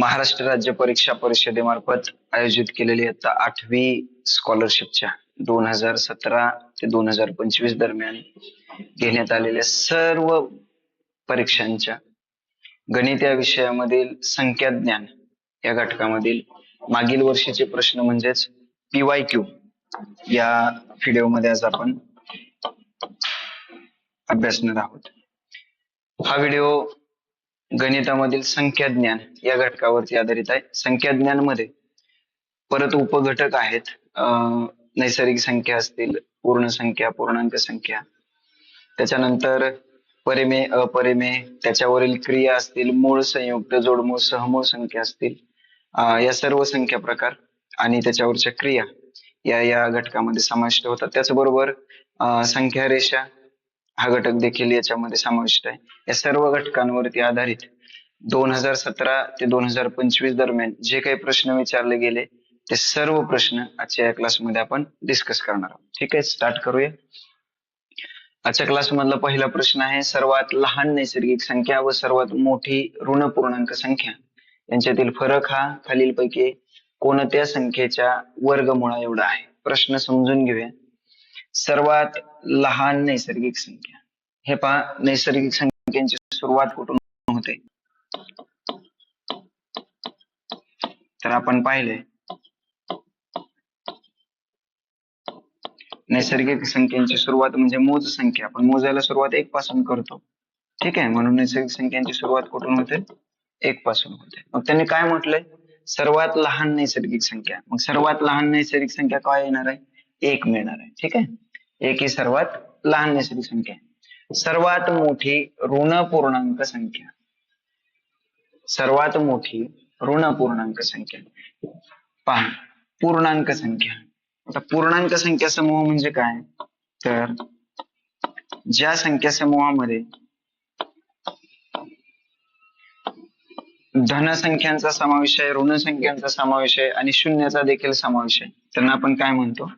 महाराष्ट्र राज्य परीक्षा परिषदेमार्फत आयोजित केलेली आता आठवी स्कॉलरशिपच्या दोन हजार सतरा ते दोन हजार पंचवीस दरम्यान घेण्यात आलेल्या सर्व परीक्षांच्या गणित या विषयामधील संख्याज्ञान या घटकामधील मागील वर्षीचे प्रश्न म्हणजेच पीवाय क्यू या व्हिडिओमध्ये आज आपण अभ्यासणार आहोत. हा व्हिडिओ गणितामधील संख्याज्ञान या घटकावरती आधारित आहे. संख्याज्ञानमध्ये परत उपघटक आहेत. अं, नैसर्गिक संख्या असतील पूर्ण संख्या पूर्णांक संख्या. त्याच्यानंतर परिमेय अपरिमेय त्याच्यावरील क्रिया असतील मूळ संयुक्त जोडमूळ सहमूळ संख्या असतील. या सर्व संख्या प्रकार आणि त्याच्यावरच्या क्रिया या या घटकामध्ये समाविष्ट होतात. त्याचबरोबर अं, संख्या रेषा हा घटक देखील याच्यामध्ये समाविष्ट आहे. या सर्व घटकांवरती आधारित दोन हजार सतरा ते दोन हजार पंचवीस दरम्यान जे काही प्रश्न विचारले गेले ते सर्व प्रश्न आजच्या या क्लासमध्ये आपण डिस्कस करणार आहोत. ठीक आहे स्टार्ट करूया. आजच्या क्लासमधला पहिला प्रश्न आहे सर्वात लहान नैसर्गिक संख्या व सर्वात मोठी ऋण पूर्णांक संख्या. यांच्यातील फरक हा खालीलपैकी कोणत्या संख्येच्या वर्गमुळा एवढा आहे? प्रश्न समजून घेऊया. सर्वात लहान नैसर्गिक संख्या. हे पहा नैसर्गिक संख्यांची सुरुवात कुठून होते? तर आपण पाहिले. नैसर्गिक संख्यांची सुरुवात म्हणजे मोज संख्या. आपण मोजायला सुरुवात एक पासून करतो. ठीक आहे? म्हणून नैसर्गिक संख्यांची सुरुवात कुठून होते? एक पासून होते. मग त्यांनी काय म्हटलंय? सर्वात लहान नैसर्गिक संख्या. मग सर्वात लहान नैसर्गिक संख्या काय येणार आहे? एक मिळणार आहे. ठीक आहे? एक ही सर्वात लहान नैसर्गिक संख्या. आहे सर्वात मोठी ऋण पूर्णांक संख्या. सर्वात मोठी ऋण पूर्णांक संख्या. पहा पूर्णांक संख्या. आता पूर्णांक संख्या समूह म्हणजे काय? तर ज्या संख्या समूहामध्ये धनसंख्यांचा समावेश आहे ऋण संख्यांचा समावेश आहे आणि शून्याचा देखील समावेश आहे त्यांना आपण काय म्हणतो?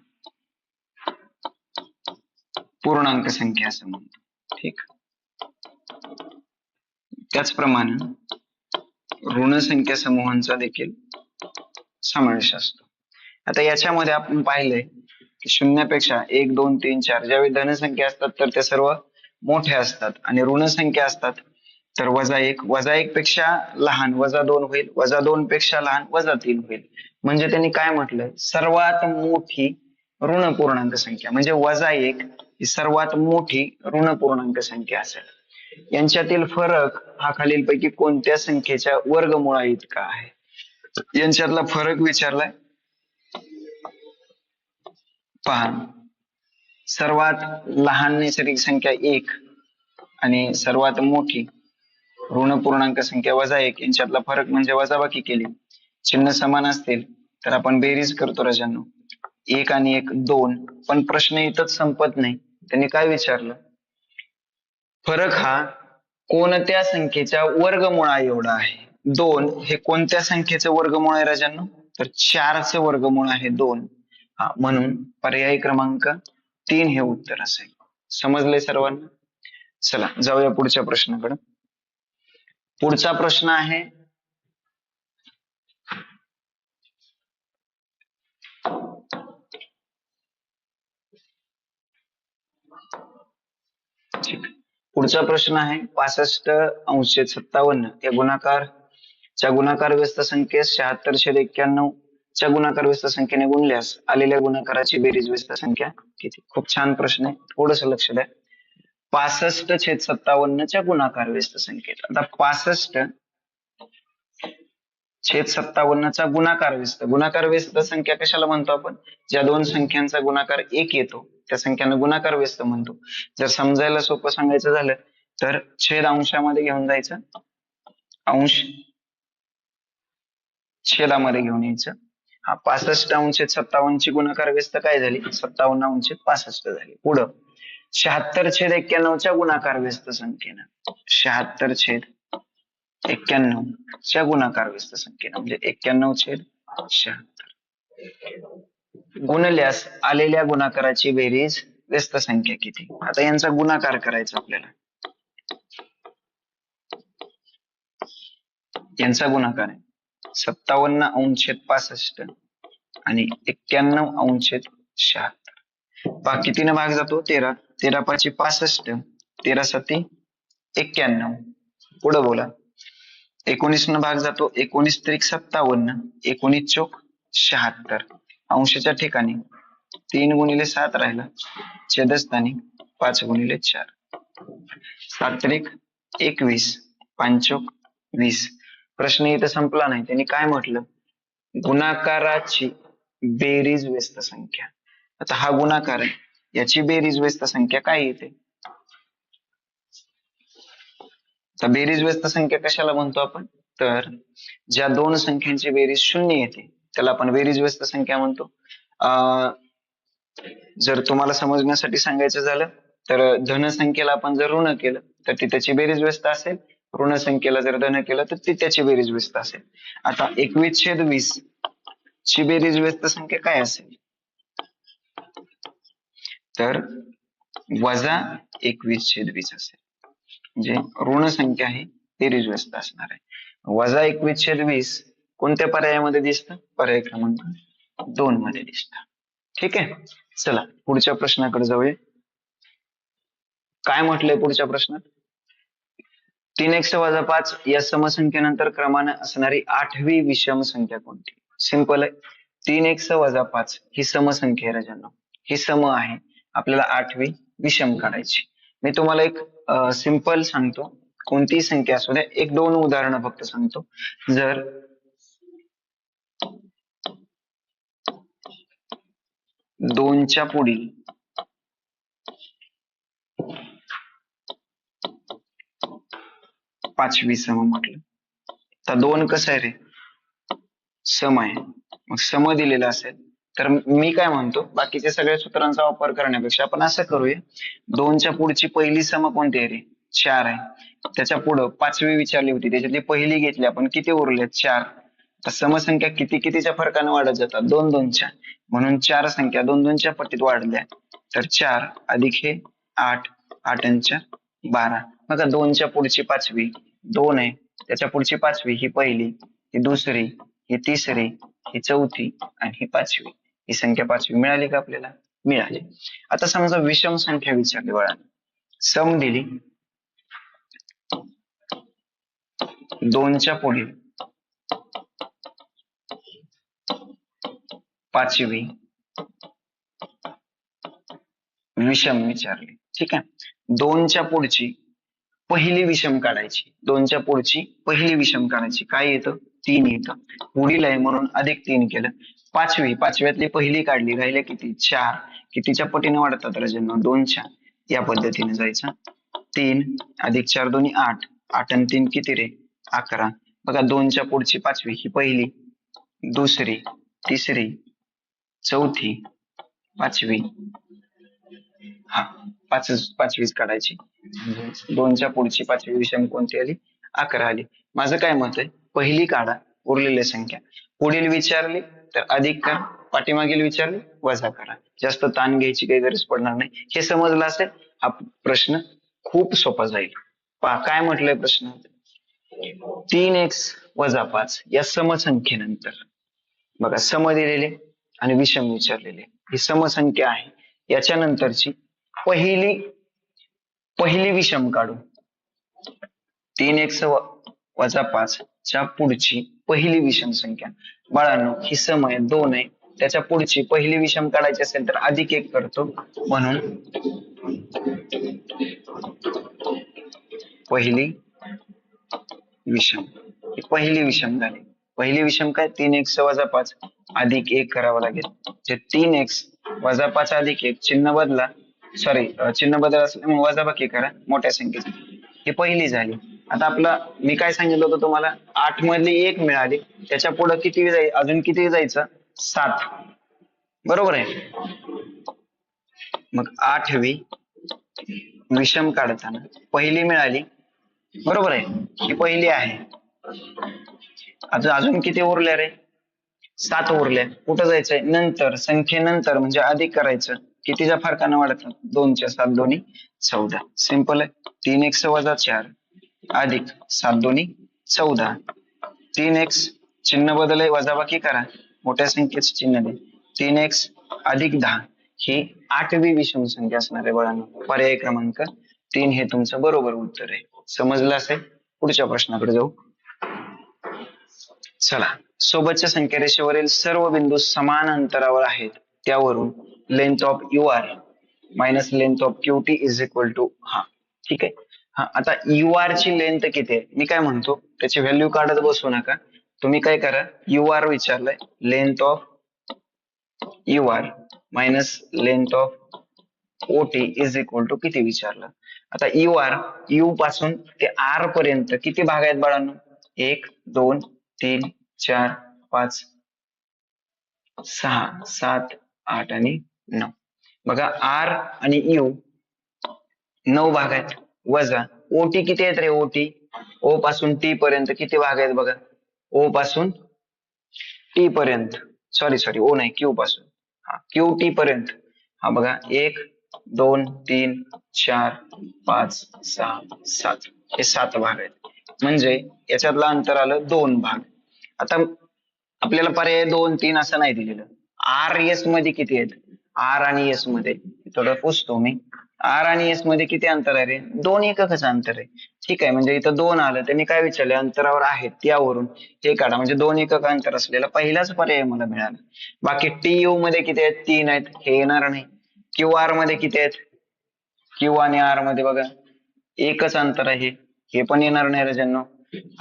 पूर्णांक संख्या असं म्हणतो. ठीक. त्याचप्रमाणे ऋण संख्या समूहांचा देखील समावेश असतो. आता याच्यामध्ये आपण पाहिलंय की शून्यापेक्षा एक दोन तीन चार ज्यावेळी धनसंख्या असतात तर त्या सर्व मोठ्या असतात. आणि ऋण संख्या असतात तर वजा एक वजा एक पेक्षा लहान वजा दोन होईल वजा दोन पेक्षा लहान वजा तीन होईल. म्हणजे त्यांनी काय म्हटलं? सर्वात मोठी ऋण पूर्णांक संख्या. म्हणजे वजा एक ही सर्वात मोठी ऋण पूर्णांक संख्या असेल. यांच्यातील फरक हा खालीलपैकी कोणत्या संख्येच्या वर्गमुळा इतका आहे? यांच्यातला फरक विचारलाय. पहा. सर्वात लहान नैसर्गिक संख्या एक आणि सर्वात मोठी ऋण पूर्णांक संख्या वजा एक यांच्यातला फरक म्हणजे वजाबाकी केली. चिन्ह समान असतील तर आपण बेरीज करतो राजांनो. एक आणि एक दोन पण प्रश्न इथंच संपत नाही. त्यांनी काय विचारलं? फरक हा कोणत्या संख्येच्या वर्गमुळा एवढा आहे? दोन हे कोणत्या संख्येचं वर्गमूळ आहे राजांनो? तर चारचं वर्गमूळ आहे दोन. हा म्हणून पर्याय क्रमांक तीन हे उत्तर असेल. समजले सर्वांना? चला जाऊया पुढच्या प्रश्नाकडे. पुढचा प्रश्न आहे ठीक पुढचा प्रश्न आहे पासष्ट अंशे सत्तावन्न. या गुणाकार च्या गुणाकार व्यस्त संख्येस शहात्तरशे एक्क्याण्णव. च्या गुणाकार व्यस्त संख्येने गुणल्यास आलेल्या गुणाकाराची बेरीज व्यस्त संख्या किती? खूप छान प्रश्न आहे. थोडस लक्ष द्या. पासष्ट छेद सत्तावन्नच्या गुणाकार व्यस्त संख्येत. आता पासष्ट छेद सत्तावन्नचा गुणाकार व्यस्त गुणाकार व्यस्त संख्या कशाला म्हणतो आपण? ज्या दोन संख्यांचा गुणाकार एक येतो त्या संख्यांना गुणाकार व्यस्त म्हणतो. जर समजायला सोपं सांगायचं झालं तर छेद अंशामध्ये घेऊन जायचं. अंश छेदामध्ये घेऊन यायचं. हा पासष्ट अंशेत सत्तावन्नची गुणाकार व्यस्त काय झाली? सत्तावन्न अंशेत पासष्ट झाली. पुढं. शहात्तर छेद एक्क्याण्णवच्या गुणाकार व्यस्त संख्येनं. शहात्तर छेद एक्क्याण्णव च्या गुणाकार व्यस्त संख्येनं म्हणजे एक्क्याण्णव छेद शहात्तर. गुणल्यास आलेल्या गुणाकाराची बेरीज व्यस्त संख्या किती? आता यांचा गुणाकार करायचा आपल्याला. यांचा गुणाकार आहे. सत्तावन्न अंशेद पासष्ट आणि एक्क्याण्णव अंशेद शहात्तर. बाकी भाग जातो? तेरा. तेरा पाचशे पासष्ट तेरा सती एक्क्याण्णव. पुढं बोला. एकोणीस न भाग जातो एकोणीस त्रिक सत्तावन्न एकोणीस चोक शहात्तर. अंशाच्या ठिकाणी तीन गुणिले सात राहिला छेदस्थानी पाच गुणिले चार. सात त्रिक एकवीस पांचोक वीस. प्रश्न इथं संपला नाही. त्यांनी काय म्हटलं? गुणाकाराची बेरीज व्यस्त संख्या. आता हा गुणाकार आहे. याची बेरीज व्यस्त संख्या काय येते तर बेरीज व्यस्त संख्या कशाला म्हणतो आपण? तर ज्या दोन संख्यांची बेरीज शून्य येते त्याला आपण बेरीज व्यस्त संख्या म्हणतो. अं, जर तुम्हाला समजण्यासाठी सांगायचं झालं तर धन संख्येला आपण जर ऋण केलं तर ती त्याची बेरीज व्यस्त असेल. ऋण संख्येला जर धन केलं तर ती त्याची बेरीज व्यस्त असेल. आता एकवीस छेद वीस ची बेरीज व्यस्त संख्या काय असेल? तर वजा एकवीस छेद वीस असेल. जे ऋण संख्या ही बेरीज व्यस्त असणार आहे. वजा एकवीस छेद वीस कोणत्या पर्यायामध्ये दिसतं? पर्याय क्रमांक दोन मध्ये दिसत. ठीक आहे? चला पुढच्या प्रश्नाकडे जाऊया. काय म्हटलंय पुढच्या प्रश्नात? तीन एक्स वजा पाच या समसंख्येनंतर क्रमाने असणारी आठवी विषम संख्या कोणती? सिंपल आहे. तीन एक्स वजा पाच ही समसंख्या आहे ही सम आहे. आपल्याला आठवी विषम काढायची. मी तुम्हाला एक सिंपल सांगतो. कोणतीही संख्या असू द्या एक दोन उदाहरणं फक्त सांगतो. जर दोनच्या पुढील पाचवी सम म्हटलं. तर दोन कसं आहे रे? सम आहे. मग सम दिलेलं असेल. तर मी काय म्हणतो बाकीच्या सगळ्या सूत्रांचा वापर करण्यापेक्षा आपण असं करूया. दोनच्या पुढची पहिली सम कोणती आहे रे? चार आहे. त्याच्या पुढं पाचवी विचारली होती त्याच्यातली पहिली घेतली आपण किती उरले चार. तर समसंख्या किती कितीच्या फरकाने वाढत जातात? दोन दोनच्या म्हणून चार संख्या दोन दोनच्या पट्टीत वाढल्या. तर चार अधिक हे आठ आठ बारा. बघा दोनच्या पुढची पाचवी दोन आहे. त्याच्या पुढची पाचवी ही पहिली ही दुसरी ही तिसरी ही चौथी आणि ही पाचवी. ही संख्या पाचवी मिळाली का आपल्याला? मिळाली. आता समजा विषम संख्या विचारली बाळाने सम दिली. दोनच्या पुढील पाचवी. विषम विचारली. ठीक आहे? दोनच्या पुढची पहिली विषम काढायची. दोनच्या पुढची पहिली विषम काढायची. काय येतं? तीन येतं पुढील आहे म्हणून अधिक तीन केलं. पाचवी पाचव्यातली पहिली काढली. राहिले किती? चार. कितीच्या पटीने वाढतात राजांना? दोनच्या. या पद्धतीने जायचं. तीन अधिक चार दोन्ही आठ. आठ आणि तीन किती रे? अकरा. बघा दोनच्या पुढची पाचवी ही पहिली. दुसरी तिसरी चौथी पाचवी. हा पाच पाचवीच काढायची. दोनच्या पुढची पाचवी विषम कोणती आली? अकरा आली. माझं काय मत आहे? पहिली काढा उरलेल्या संख्या. पुढील विचारली तर अधिक करा पाठीमागील विचारली वजा करा. जास्त ताण घ्यायची काही गरज पडणार नाही. हे समजलं असेल हा प्रश्न खूप सोपा जाईल. पहा काय म्हटलंय प्रश्न? तीन एक्स वजा पाच या समसंख्येनंतर. बघा सम दिलेले आणि विषम विचारलेले. ही समसंख्या आहे. याच्यानंतरची पहिली पहिली विषम काढू. तीन एक्स वजा पाच. च्या पुढची पहिली विषम संख्या. बाळांनो ही सम आहे दोन आहे. त्याच्या पुढची पहिली विषम काढायची असेल तर अधिक एक करतो. म्हणून पहिली विषम. पहिली विषम झाली. पहिली विषम काय? तीन एक्स वजा पाच अधिक एक करावं लागेल. जे तीन एक्स वजा पाच अधिक एक चिन्ह बदला. सॉरी चिन्ह बदल असल्यामुळे वजा बाकी करा. मोठ्या संख्येची. ही पहिली झाली. आता आपला मी काय सांगितलं होतं तुम्हाला? आठ मधली एक मिळाली. त्याच्या पुढे किती जाईल अजून किती जायचं? सात. बरोबर आहे? मग आठवी विषम काढताना पहिली मिळाली. बरोबर आहे? ही पहिली आहे. आता अजून किती उरल्या रे? सात उरल्या. कुठं जायचंय? नंतर संख्येनंतर म्हणजे अधिक करायचं. कितीच्या फरकानं वाढत? दोनच्या सात दोन्ही चौदा. सिंपल आहे. तीन एक वजा चार. अधिक सात दोन्ही चौदा. तीन एक्स चिन्ह बदल वजाबाकी करा. मोठ्या संख्येचे चिन्ह दे. तीन एक्स अधिक दहा. ही आठवी विषम संख्या असणार आहे बळांना. पर्याय क्रमांक तीन हे तुमचं बरोबर उत्तर आहे. समजलं असेल? पुढच्या प्रश्नाकडे जाऊ. चला. सोबतच्या संख्या रेषेवरील सर्व बिंदू समान अंतरावर आहेत. त्यावरून length of U R minus length of Q T is equal to हा. ठीक आहे? हा आता यू आर ची लेंथ किती आहे? मी काय म्हणतो त्याची व्हॅल्यू काढत बसू नका. तुम्ही काय करा U R विचारलंय length of U R minus length of O T is equal to किती विचारलं? आता यू आर यू पासून ते आर पर्यंत किती भाग आहेत बाळांनो? एक दोन तीन चार पाच सहा सात आठ आणि नऊ. बघा आर आणि यू नऊ भाग आहेत. वजा. ओटी किती आहेत रे ओटी? ओ पासून टी पर्यंत किती भाग आहेत बघा? ओ पासून टी पर्यंत. सॉरी सॉरी ओ नाही क्यू पासून. हा क्यू टी पर्यंत. हा बघा एक दोन तीन चार पाच सहा सात. हे सात भाग आहेत. म्हणजे याच्यातलं अंतर आलं दोन भाग. आता आपल्याला पर्याय दोन तीन असं नाही दिलेलं. आर एसमध्ये किती आहेत? आर आणि एसमध्ये. थोडं पुसतो मी. आर आणि एसमध्ये किती अंतर आहे रे? दोन एककच अंतर आहे. ठीक आहे म्हणजे इथं दोन आलं त्यांनी काय विचारले? अंतरावर आहेत त्यावरून हे काढा म्हणजे दोन एकक अंतर असलेला पहिलाच पर्याय मला मिळाला. बाकी टी यू मध्ये किती आहेत? तीन आहेत. हे येणार नाही. क्यू आरमध्ये किती आहेत? क्यू आणि आरमध्ये बघा. एकच अंतर आहे. हे पण येणार नाही रजनो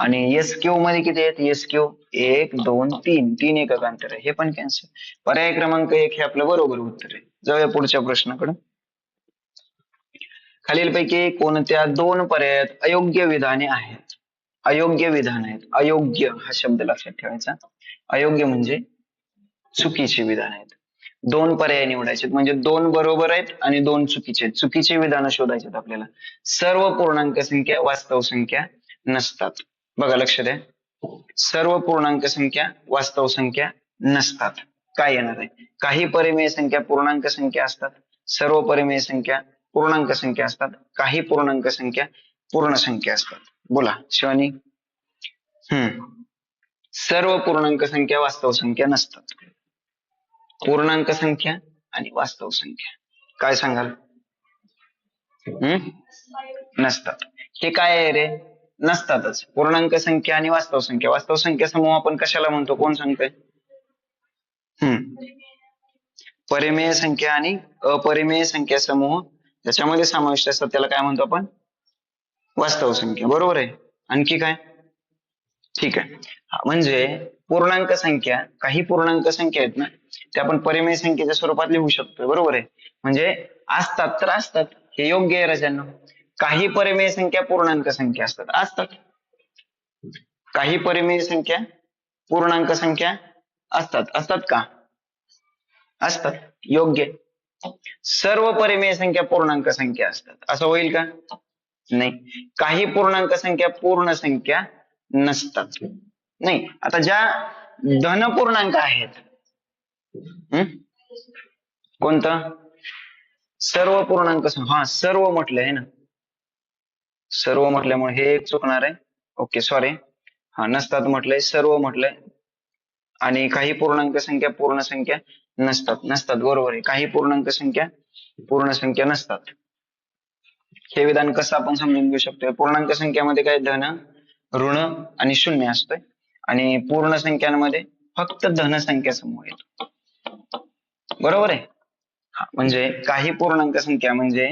आणि एस क्यू मध्ये किती आहेत? एस क्यू एक दोन तीन. तीन एकक अंतर आहे. हे पण कॅन्सल पर्याय क्रमांक एक हे आपलं बरोबर उत्तर आहे. जाऊया पुढच्या प्रश्नाकडे. खालीलपैकी कोणत्या दोन पर्यायात अयोग्य विधाने आहेत? अयोग्य विधान आहेत. अयोग्य हा शब्द लक्षात ठेवायचा. अयोग्य म्हणजे चुकीची विधान आहेत. दोन पर्याय निवडायचे म्हणजे दोन बरोबर आहेत आणि दोन चुकीचे आहेत. चुकीचे विधानं शोधायचे आहेत आपल्याला. सर्व पूर्णांक संख्या वास्तव संख्या नसतात. बघा लक्ष द्या. सर्व पूर्णांक संख्या वास्तव संख्या नसतात. काय येणार आहे? काही परिमेय संख्या पूर्णांक संख्या असतात. सर्व परिमेय संख्या पूर्णांक संख्या असतात. काही पूर्णांक संख्या पूर्ण संख्या असतात. बोला शिवानी. हम्म. सर्व पूर्णांक संख्या वास्तव संख्या नसतात. पूर्णांक संख्या आणि वास्तव संख्या. काय सांगाल? हम्म? नसतात. हे काय आहे रे? नसतातच. पूर्णांक संख्या आणि वास्तव संख्या. वास्तव संख्या समूह आपण कशाला म्हणतो? कोण सांगतोय? हम्म. परिमेय संख्या आणि अपरिमेय संख्या समूह ज्याच्यामध्ये समाविष्ट असतात. त्याला काय म्हणतो आपण? वास्तव संख्या. बरोबर आहे? आणखी काय? ठीक आहे. म्हणजे पूर्णांक संख्या काही पूर्णांक संख्या आहेत ना ते आपण परिमेय संख्येच्या स्वरूपात लिहू शकतो बरोबर आहे? म्हणजे असतात तर असतात. हे योग्य आहे रजांना. काही परिमेय संख्या पूर्णांक संख्या असतात. असतात. काही परिमेय संख्या पूर्णांक संख्या असतात. असतात का? असतात. योग्य. सर्व परिमेय संख्या पूर्णांक संख्या असतात. असं होईल का? नाही. काही पूर्णांक संख्या पूर्ण संख्या नसतात. नाही. आता ज्या धन पूर्णांक आहेत कोणतं? सर्व पूर्णांक हा सर्व म्हटलं आहे ना? सर्व म्हटल्यामुळे हे एक चुकणार आहे. ओके सॉरी हा नसतात म्हटलंय सर्व म्हटलंय. आणि काही पूर्णांक संख्या पूर्ण संख्या नसतात नसतात. बरोबर आहे. काही पूर्णांक संख्या पूर्ण संख्या नसतात. हे विधान कसं आपण समजून घेऊ शकतोय? पूर्णांक संख्यामध्ये काय? धन ऋण आणि शून्य असतोय. आणि पूर्ण संख्यांमध्ये फक्त धन संख्या समूह येतो बरोबर आहे? म्हणजे काही पूर्णांक संख्या म्हणजे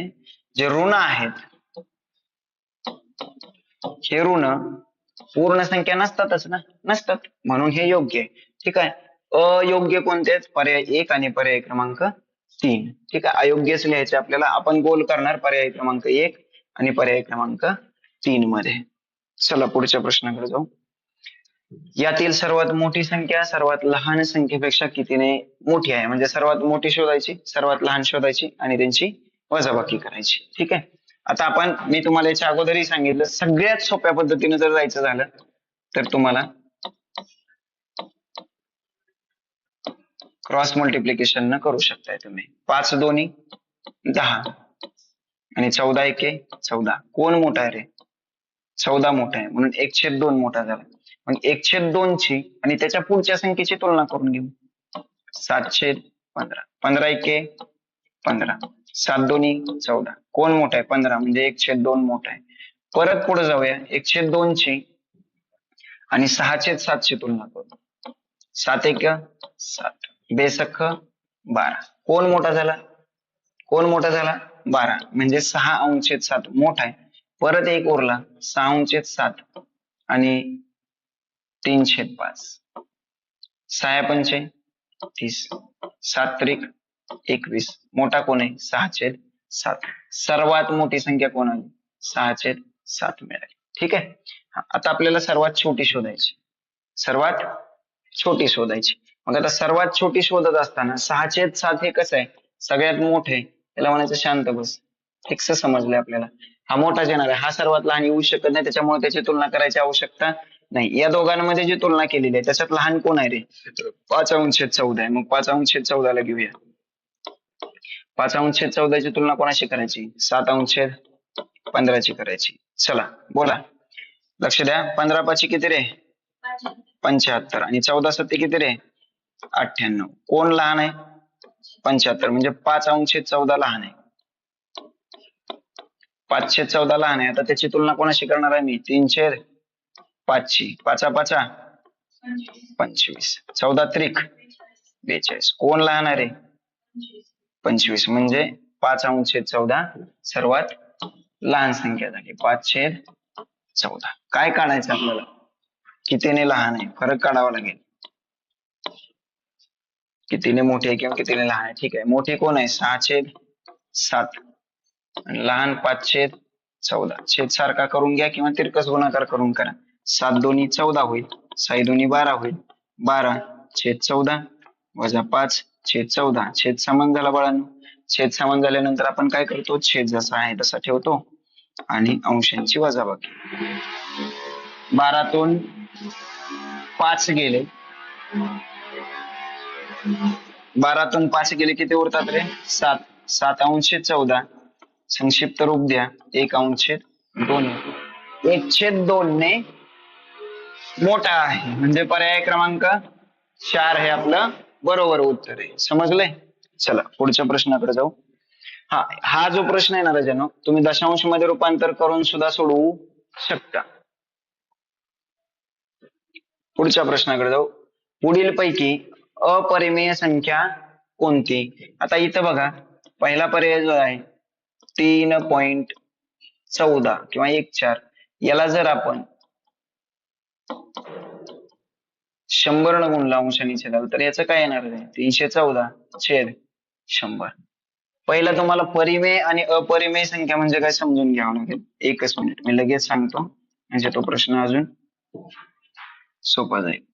जे ऋण आहेत हे ऋण पूर्ण संख्या नसतातच ना? नसतात. म्हणून हे योग्य आहे. ठीक आहे? अयोग्य कोणते आहेत पर्याय एक आणि पर्याय क्रमांक तीन. ठीक आहे? अयोग्यच लिहायचे आपल्याला. आपण गोल करणार पर्याय क्रमांक एक आणि पर्याय क्रमांक तीन मध्ये. चला पुढच्या प्रश्नाकडे जाऊ. यातील सर्वात मोठी संख्या सर्वात लहान संख्येपेक्षा कितीने मोठी आहे? म्हणजे सर्वात मोठी शोधायची सर्वात लहान शोधायची आणि त्यांची वजाबाकी करायची. ठीक आहे? आता आपण मी तुम्हाला याच्या अगोदरही सांगितलं सगळ्यात सोप्या पद्धतीने जर जायचं झालं तर तुम्हाला क्रॉस मल्टिप्लिकेशन न करू शकताय तुम्ही. पाच दोन्ही दहा. आणि चौदा एके चौदा. कोण मोठा आहे रे? चौदा मोठा आहे. म्हणून एक छेद दोन मोठा झाला. मग एकशे दोनची आणि त्याच्या पुढच्या संख्येची तुलना करून घेऊ. सातशे पंधरा. पंधरा एके पंधरा. सात दोन्ही चौदा. कोण मोठा आहे? पंधरा. म्हणजे एकशे दोन मोठा आहे. परत पुढे जाऊया. एकशे दोनची आणि सहाशे सातशे तुलना करू. सात एक सात. बेसख बारा. कोण मोठा झाला? कोण मोठा झाला? बारा. म्हणजे सहा अंशेत सात मोठा आहे. परत एक उरला. सहा अंशेत सात आणि तीनशे पाच. सहा पंचे. तीस. सात त्रिक एकवीस. मोठा कोण आहे? सहाशे सात. सर्वात मोठी संख्या कोण आली सहाशे सात मिळाली. ठीक आहे? आता आपल्याला सर्वात छोटी शोधायची. सर्वात छोटी शोधायची. मग आता सर्वात छोटी शोधत असताना सहाशे सात हे कसं आहे? सगळ्यात मोठे. त्याला म्हणायचं शांत बस. फिक्स समजले आपल्याला. हा मोठा येणार आहे. हा सर्वात लहान येऊ शकत नाही. त्याच्यामुळे त्याची तुलना करायची आवश्यकता नाही. या दोघांमध्ये जी तुलना केलेली आहे त्याच्यात लहान कोण आहे रे? पाच अंशेद चौदा आहे. मग पाच अंशेद चौदाला घेऊया. पाच अंशेद चौदाची तुलना कोणाशी करायची? सात अंशेद पंधराची करायची. चला बोला. लक्ष द्या. पंधरा पाचशे किती रे? पंच्याहत्तर. आणि चौदा सत्ते किती रे? अठ्ठ्याण्णव. कोण लहान आहे? पंच्याहत्तर. म्हणजे पाच अंशे चौदा लहान आहे. पाचशे चौदा लहान आहे. आता त्याची तुलना कोणाशी करणार आहे मी? तीनशे पाचशे. पाचा पाचा? पंचवीस. चौदा त्रिक? बेचाळीस. कोण लहान आहे रे? पंचवीस. म्हणजे पाच अंशे चौदा सर्वात लहान संख्या झाली पाचशे चौदा. काय काढायचं आपल्याला? कितीने लहान आहे? फरक काढावा लागेल. कितीने मोठे किंवा कितीने लहान आहे? ठीक आहे. मोठे कोण आहे? सहा छेद सात. आणि लहान पाचशे चौदा. छेद सारखा करून घ्या किंवा तिरकस गुणाकार करून करा. सात दोन्ही चौदा होईल. साई दोन्ही बारा होईल. बारा छेद चौदा वजा पाच छेद चौदा. छेद समान झाला बाळांनो. छेद समान झाल्यानंतर आपण काय करतो? छेद जसा आहे तसा ठेवतो. आणि अंशांची वजाबाकी. बारातून पाच गेले. बारातून पाच गेले किती उरतात रे? सात. सात अंशे चौदा. संक्षिप्त रूप द्या. एक अंशे दोन. एकशे दोन ने मोठा आहे. म्हणजे पर्याय क्रमांक चार हे आपलं. बरोबर उत्तर आहे. समजलंय? चला पुढच्या प्रश्नाकडे जाऊ. हा हा जो प्रश्न आहे ना राजानो तुम्ही दशांशमध्ये रूपांतर करून सुद्धा सोडवू शकता. पुढच्या प्रश्नाकडे जाऊ. पुढील पैकी अपरिमेय संख्या कोणती? आता इथं बघा पहिला पर्याय जो आहे तीन पॉइंट चौदा किंवा एक चार. याला जर आपण शंभर न गुणला अंशाने छेदाल तर याचं काय येणार आहे? तीनशे चौदा छेद शंभर. पहिला तुम्हाला परिमेय आणि अपरिमेय संख्या म्हणजे काय समजून घ्यावं लागेल? एकच मिनिट मी लगेच सांगतो. म्हणजे तो प्रश्न अजून सोपा जाईल.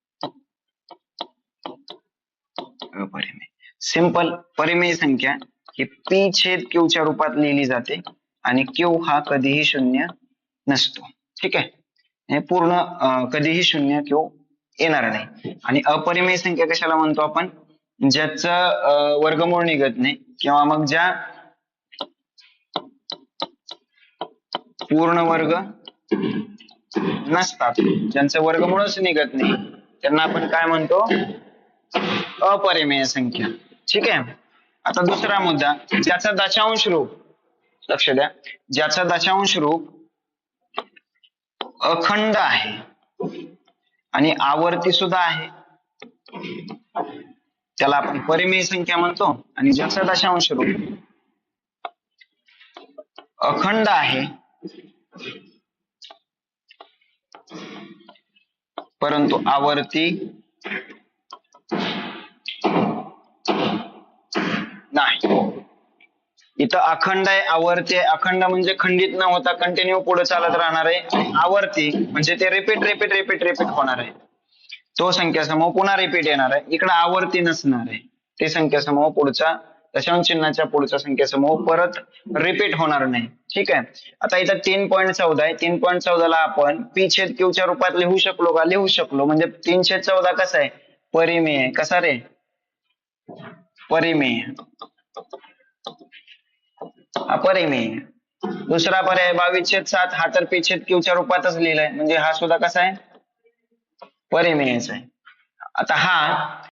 परिमेय. सिंपल परिमेय संख्या ही पी छेद क्यू च्या रूपात लिहिली जाते आणि क्यू हा कधीही शून्य नसतो. ठीक आहे? हे पूर्ण कधीही शून्य क्यू येणार नाही. आणि अपरिमेय संख्या कशाला म्हणतो आपण? ज्याचं वर्गमूळ निघत नाही किंवा मग ज्या पूर्ण वर्ग नसतात ज्यांचं वर्गमूळच निघत नाही त्यांना आपण काय म्हणतो? अपरिमेय संख्या. ठीक आहे? आता दुसरा मुद्दा. ज्याचा दशांश रूप लक्ष द्या. ज्याचा दशांश रूप अखंड आहे आणि आवर्ती सुद्धा आहे. त्याला आपण परिमेय संख्या म्हणतो. आणि ज्याचा दशांश रूप अखंड आहे. परंतु आवर्ती नाही. इथं अखंड आहे आवर्ती आहे. अखंड म्हणजे खंडित न होता कंटिन्यू पुढे चालत राहणार आहे. आवर्ती म्हणजे ते रिपीट रिपीट रिपीट रिपीट होणार आहे. तो संख्या समूह पुन्हा रिपीट येणार आहे. इकडे आवर्ती नसणार आहे. ते संख्या समूह पुढचा दशांश चिन्हाच्या पुढचा संख्या समूह परत रिपीट होणार नाही. ठीक आहे? आता इथं तीन पॉईंट चौदा आहे. तीन पॉईंट चौदाला आपण पी छेद क्यूच्या रूपात लिहू शकलो का? लिहू शकलो. म्हणजे तीन छेद चौदा कसा आहे? परिमेय. कसा रे? परिमेय. अपरिमेय. दुसरा पर्याय बावीस छेद सात हा तर पी छेद रूपातच लिहिलाय. म्हणजे हा सुद्धा कसा आहे? परिमेयच आहे. आता हा